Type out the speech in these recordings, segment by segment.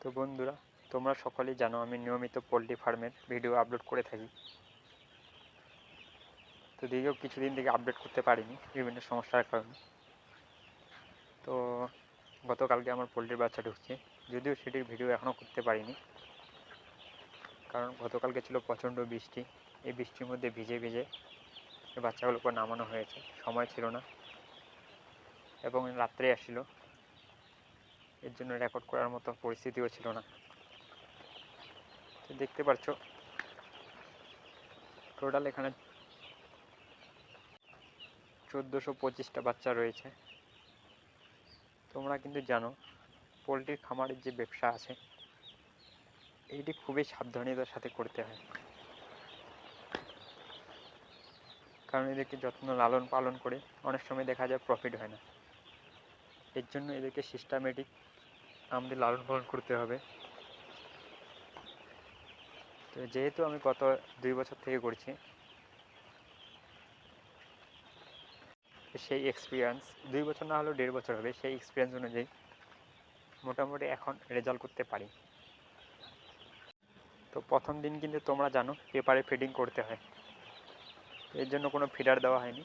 তো বন্ধুরা, তোমরা সকলেই জানো আমি নিয়মিত পোলট্রি ফার্মের ভিডিও আপলোড করে থাকি। তো দীর্ঘ কিছুদিন থেকে আপডেট করতে পারিনি বিভিন্ন সমস্যার কারণে। তো গতকালকে আমার পোলট্রির বাচ্চা ঢুকছে, যদিও সেটির ভিডিও এখনও করতে পারিনি। কারণ গতকালকে ছিল প্রচণ্ড বৃষ্টি, এই বৃষ্টির মধ্যে ভিজে ভিজে বাচ্চাগুলোকে নামানো হয়েছে, সময় ছিল না। এবং রাত্রে আসছিল এর জন্য রেকর্ড করার মতো পরিস্থিতিও ছিল না। তো দেখতে পাচ্ছ টোটাল এখানে চোদ্দোশো পঁচিশটা বাচ্চা রয়েছে। তোমরা কিন্তু জানো, পোলট্রির খামারের যে ব্যবসা আছে, এইটি খুবই সাবধানতার সাথে করতে হয়। কারণ এদেরকে যত্ন লালন পালন করে অনেক সময় দেখা যায় প্রফিট হয় না। এর জন্য এদেরকে সিস্টেমেটিক আমাদের লালন পালন করতে হবে। তো যেহেতু আমি গত দুই বছর থেকে করছি সেই এক্সপিরিয়েন্স দুই বছর না হলেও দেড় বছর হবে, সেই এক্সপিরিয়েন্স অনুযায়ী মোটামুটি এখন রেজাল্ট করতে পারি। তো প্রথম দিন কিন্তু তোমরা জানো, পেপারে ফিডিং করতে হয়। এর জন্য কোনো ফিডার দেওয়া হয়নি।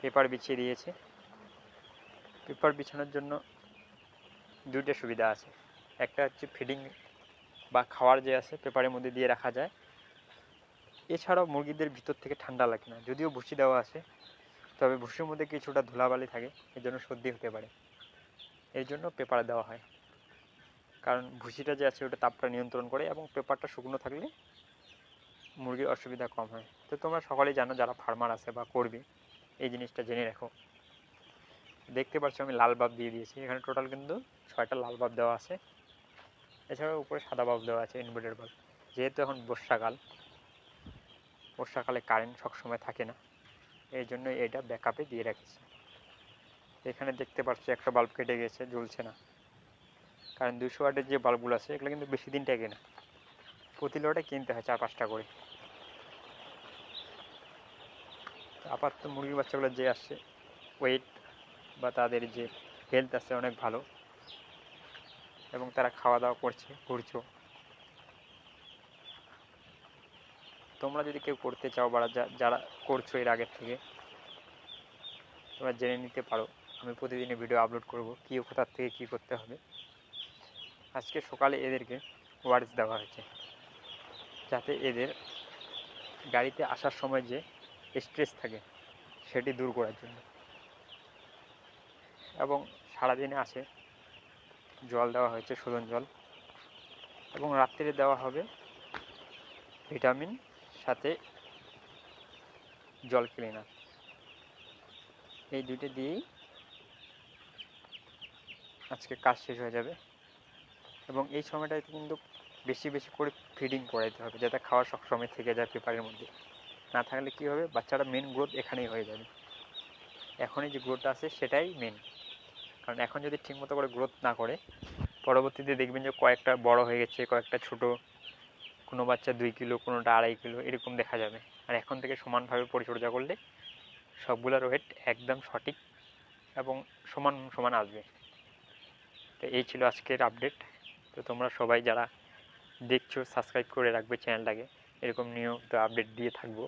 পেপার বিছিয়ে দিয়েছে। পেপার বিছানোর জন্য দুইটা সুবিধা আছে। একটা হচ্ছে ফিডিং বা খাওয়ার যে আছে, পেপারের মধ্যে দিয়ে রাখা যায়। এছাড়াও মুরগিদের ভিতর থেকে ঠান্ডা লাগে না। যদিও ভুসি দেওয়া আছে, তবে ভুসির মধ্যে কিছুটা ধুলাবালি থাকে, এর জন্য সর্দি হতে পারে। এই জন্য পেপার দেওয়া হয়। কারণ ভুসিটা যে আছে, ওটা তাপটা নিয়ন্ত্রণ করে এবং পেপারটা শুকনো থাকলে মুরগির অসুবিধা কম হয়। তো তোমরা সকলেই জানো যারা ফার্মার আছে বা করবে, এই জিনিসটা জেনে রাখো। দেখতে পাচ্ছ, আমি লাল বাল্ব দিয়ে দিয়েছি। এখানে টোটাল কিন্তু ছয়টা লাল বাল্ব দেওয়া আছে। এছাড়াও উপরে সাদা বাল্ব দেওয়া আছে ইনভার্টার বাল্ব যেহেতু এখন বর্ষাকাল, বর্ষাকালে কারেন্ট সবসময় থাকে না। এই জন্য এটা ব্যাকআপে দিয়ে রাখেছি। এখানে দেখতে পাচ্ছি একটা বাল্ব কেটে গেছে, জ্বলছে না। কারণ দুশো ওয়াটের যে বাল্বগুলো আছে, এগুলো কিন্তু বেশি দিন টেকে না। প্রতি লটে কিনতে হয় চার, পাঁচটা করে। আপাতত মুরগির বাচ্চাগুলো যে আসছে ওয়েট বা তাদের যে হেলথ আছে অনেক ভালো। এবং তারা খাওয়া দাওয়া করছে, ঘুরছো। তোমরা যদি কেউ করতে চাও বা যারা করছ এর আগের থেকে, তোমরা জেনে নিতে পারো। আমি প্রতিদিনই ভিডিও আপলোড করব, কী কোথার থেকে কী করতে হবে। আজকে সকালে এদেরকে ওয়ার্ডস দেওয়া হয়েছে। যাতে এদের গাড়িতে আসার সময় যে স্ট্রেস থাকে, সেটি দূর করার জন্য। এবং সারাদিনে আসে। জল দেওয়া হয়েছে শোধন জল। এবং রাত্রিরে দেওয়া হবে ভিটামিন, সাথে জল ক্লিনার। এই দুইটা দিয়েই আজকে কাজ শেষ হয়ে যাবে। এবং এই সময়টাতে কিন্তু বেশি বেশি করে ফিডিং করাইতে হবে, যাতে খাওয়ার সব সময় থেকে যায় পেপারের মধ্যে। না থাকলে কী হবে? বাচ্চারা মেন গ্রোথ এখানেই হয়ে যাবে। এখনই যে গ্রোথটা আছে, সেটাই মেন কারণ এখন যদি ঠিকমতো করে গ্রোথ না করে, পরবর্তীতে দেখবেন যে কয়েকটা বড় হয়ে গেছে, কয়েকটা ছোট, কোনো বাচ্চা দুই কিলো, কোনোটা আড়াই কিলো, এরকম দেখা যাবে। আর এখন থেকে সমানভাবে পরিচর্যা করলে সবগুলোর ওয়েট একদম সঠিক এবং সমান সমান আসবে। তো এই ছিল আজকের আপডেট তো তোমরা সবাই যারা দেখছ সাবস্ক্রাইব করে রাখবে চ্যানেলটাকে, এরকম নিয়মিত আপডেট দিয়ে থাকব।